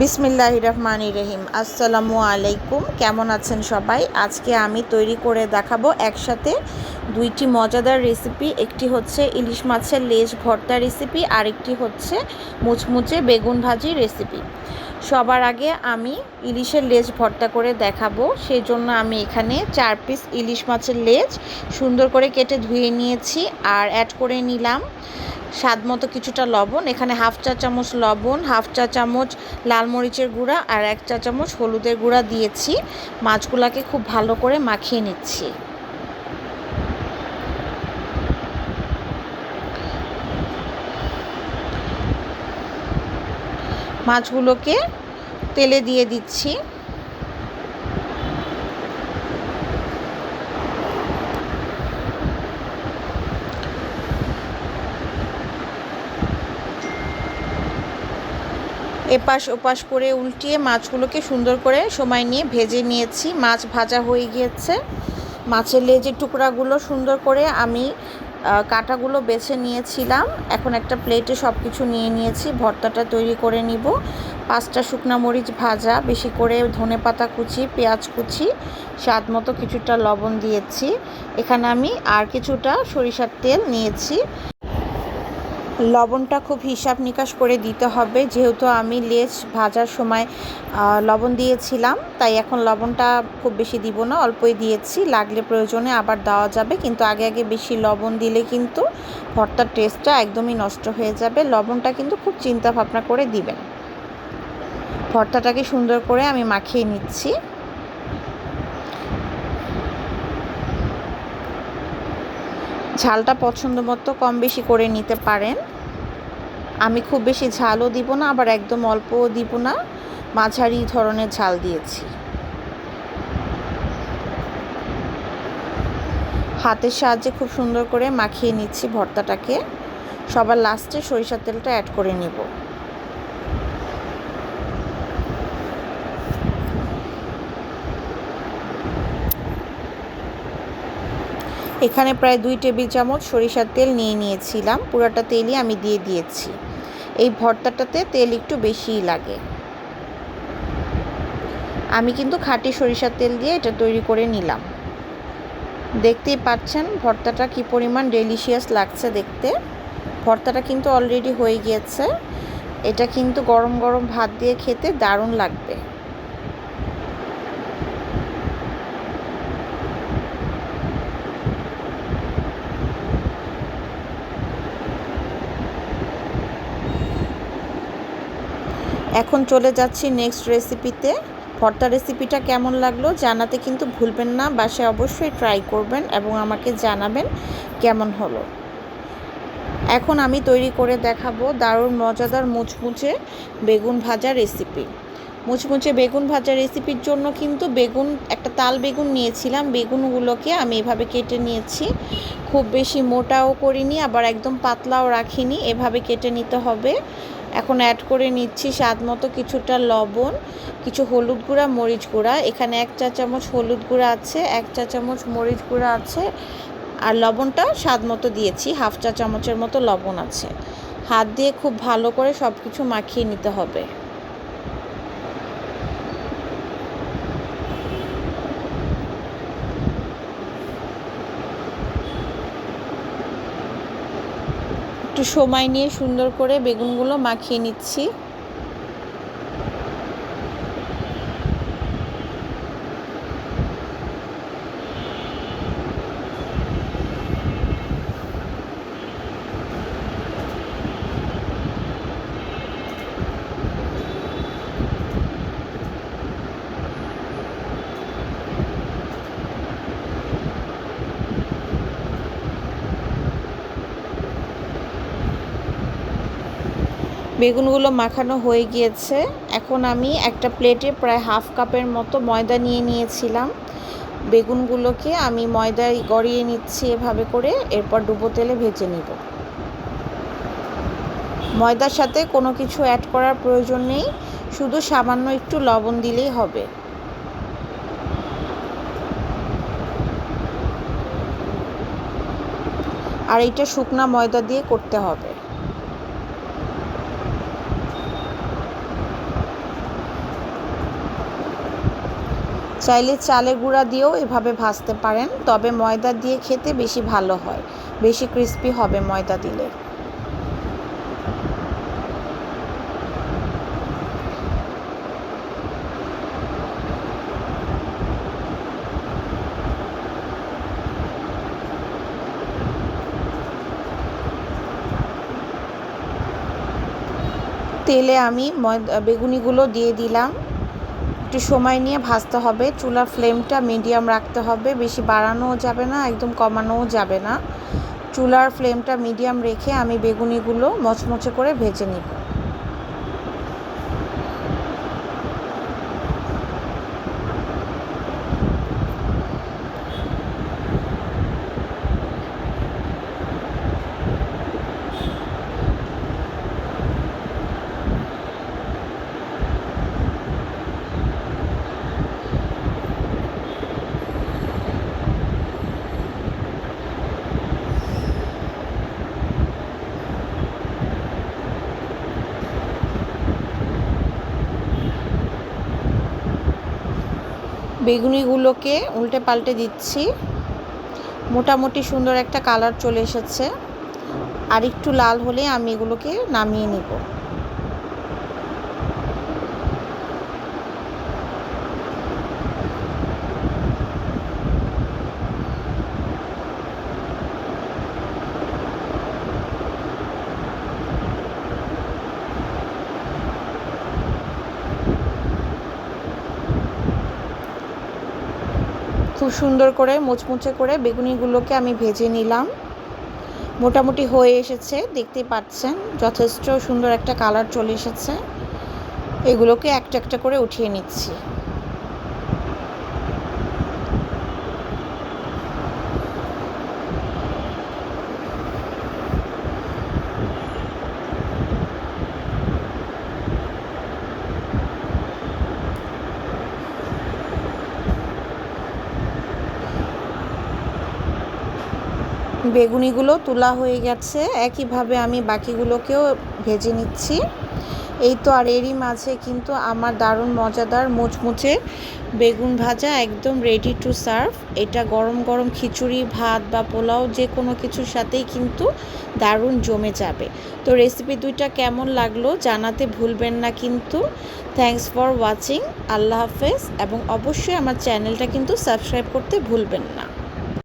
বিসমিল্লাহ রহমান রহিম। আসসালামু আলাইকুম। কেমন আছেন সবাই? আজকে আমি তৈরি করে দেখাবো একসাথে দুইটি মজাদার রেসিপি। একটি হচ্ছে ইলিশ মাছের লেজ ভর্তা রেসিপি, আরেকটি হচ্ছে মুচমুচে বেগুন ভাজি রেসিপি। সবার আগে আমি ইলিশের লেজ ভর্তা করে দেখাবো। সেই জন্য আমি এখানে চার পিস ইলিশ মাছের লেজ সুন্দর করে কেটে ধুয়ে নিয়েছি আর অ্যাড করে নিলাম। স্বাদ মতো কিছুটা লবণ, এখানে হাফ চা চামচ লবণ, হাফ চা চামচ লাল মরিচের গুঁড়া আর এক চা চামচ হলুদের গুঁড়া দিয়েছি। মাছগুলাকে খুব ভালো করে মাখিয়ে নিচ্ছি। মাছগুলোকে তেলে দিয়ে দিচ্ছি। এপাশ ওপাশ করে উল্টিয়ে মাছগুলোকে সুন্দর করে সময় নিয়ে ভেজে নিয়েছি। মাছ ভাজা হয়ে গিয়েছে। মাছের লেজের টুকরাগুলো সুন্দর করে আমি কাটাগুলো বেছে নিয়েছিলাম। এখন একটা প্লেটে সব কিছু নিয়ে নিয়েছি। ভর্তাটা তৈরি করে নিব। পাঁচটা শুকনা মরিচ ভাজা, বেশি করে ধনে পাতা কুচি, পেঁয়াজ কুচি, স্বাদ মতো কিছুটা লবণ দিয়েছি। এখানে আমি আর কিছুটা সরিষার তেল নিয়েছি। লবণটা খুব হিসাব নিকাশ করে দিতে হবে। যেহেতু আমি লেজ ভাজার সময় লবণ দিয়েছিলাম, তাই এখন লবণটা খুব বেশি দিব না, অল্পই দিয়েছি। লাগলে প্রয়োজনে আবার দেওয়া যাবে, কিন্তু আগে আগে বেশি লবণ দিলে কিন্তু ভর্তার টেস্টটা একদমই নষ্ট হয়ে যাবে। লবণটা কিন্তু খুব চিন্তা ভাবনা করে দিবেন। ভর্তাটাকে সুন্দর করে আমি মাখিয়ে নিচ্ছি। ঝালটা পছন্দ মতো কম বেশি করে নিতে পারেন। আমি খুব বেশি ঝালও দিব না, আবার একদম অল্পও দিব না। মাঝারি ধরনের ঝাল দিয়েছি। হাতের সাহায্যে খুব সুন্দর করে মাখিয়ে নিচ্ছি ভর্তাটাকে। সবার লাস্টে সরিষার তেলটা অ্যাড করে নিব। এখানে প্রায় দুই টেবিল চামচ সরিষার তেল নিয়ে নিয়েছিলাম। পুরোটা তেলই আমি দিয়ে দিয়েছি। এই ভর্তাটাতে তেল একটু বেশিই লাগে। আমি কিন্তু খাঁটি সরিষার তেল দিয়ে এটা তৈরি করে নিলাম। দেখতেই পাচ্ছেন ভর্তাটা কি পরিমাণ ডেলিশিয়াস লাগছে দেখতে। ভর্তাটা কিন্তু অলরেডি হয়ে গিয়েছে। এটা কিন্তু গরম গরম ভাত দিয়ে খেতে দারুণ লাগবে। এখন চলে যাচ্ছি নেক্সট রেসিপিতে ভর্তা রেসিপিটা কেমন লাগল জানাতে কিন্তু ভুলবেন না, বাসায় অবশ্যই ট্রাই করবেন এবং আমাকে জানাবেন কেমন হলো। এখন আমি তৈরি করে দেখাবো দারুণ মজাদার মুচমুচে বেগুন ভাজা রেসিপি মুচমুচে বেগুন ভাজা রেসিপির জন্য কিন্তু বেগুন, একটা তাল বেগুন নিয়েছিলাম, বেগুনগুলোকে আমি এভাবে কেটে নিয়েছি। খুব বেশি মোটাও করিনি, আবার একদম পাতলাও রাখিনি, এভাবে কেটে নিতে হবে। এখন অ্যাড করে নিচ্ছি স্বাদ মতো কিছুটা লবণ, কিছু হলুদ গুঁড়া, মরিচ গুঁড়া। এখানে এক চা চামচ হলুদ গুঁড়া আছে, এক চা চামচ মরিচ গুঁড়া আছে আর লবণটা স্বাদ মতো দিয়েছি, হাফ চা চামচের মতো লবণ আছে। হাত দিয়ে খুব ভালো করে সব কিছু মাখিয়ে নিতে হবে। একটু সময় নিয়ে সুন্দর করে বেগুনগুলো মাখিয়ে নিচ্ছি। বেগুনগুলো মাখানো হয়ে গিয়েছে। এখন আমি একটা প্লেটে প্রায় হাফ কাপের মতো ময়দা নিয়ে নিয়েছিলাম। বেগুনগুলোকে আমি ময়দায় গড়িয়ে নিচ্ছি এভাবে করে, এরপর ডুবো তেলে ভেজে নিব। ময়দার সাথে কোনো কিছু অ্যাড করার প্রয়োজন নেই, শুধু সামান্য একটু লবণ দিলেই হবে। আর এইটা শুকনা ময়দা দিয়ে করতে হবে। চাইলে চালের গুঁড়া দিয়েও এভাবে ভাজতে পারেন, তবে ময়দা দিয়ে খেতে বেশি ভালো হয়। বেশি ক্রিস্পি হবে ময়দা দিলে। তেলে আমি বেগুনিগুলো দিয়ে দিলাম। একটু সময় নিয়ে ভাজতে হবে। চুলার ফ্লেমটা মিডিয়াম রাখতে হবে। বেশি বাড়ানোও যাবে না, একদম কমানোও যাবে না। চুলার ফ্লেমটা মিডিয়াম রেখে আমি বেগুনিগুলো মচমচে করে ভেজে নিব। বেগুনিগুলোকে উল্টে পাল্টে দিচ্ছি। মোটামুটি সুন্দর একটা কালার চলে এসেছে। আর একটু লাল হলে আমি এগুলোকে নামিয়ে নিব। খুব সুন্দর করে মুচমুচে করে বেগুনিগুলোকে আমি ভেজে নিলাম। মোটামুটি হয়ে এসেছে দেখতে পাচ্ছেন। যথেষ্ট সুন্দর একটা কালার চলে এসেছে। এগুলোকে একটা একটা করে উঠিয়ে নিচ্ছি। বেগুনিগুলো তোলা হয়ে গেছে। একইভাবে আমি বাকিগুলোকেও ভেজে নিচ্ছি। এই তো আর এরই মাঝে কিন্তু আমার দারুণ মজাদার মুচমুচে বেগুন ভাজা একদম রেডি টু সার্ভ এটা গরম গরম খিচুড়ি, ভাত বা পোলাও যে কোনো কিছুর সাথেই কিন্তু দারুণ জমে যাবে। তো রেসিপি দুইটা কেমন লাগল জানাতে ভুলবেন না কিন্তু। থ্যাংকস ফর ওয়াচিং আল্লাহ হাফেজ। এবং অবশ্যই আমার চ্যানেলটা কিন্তু সাবস্ক্রাইব করতে ভুলবেন না।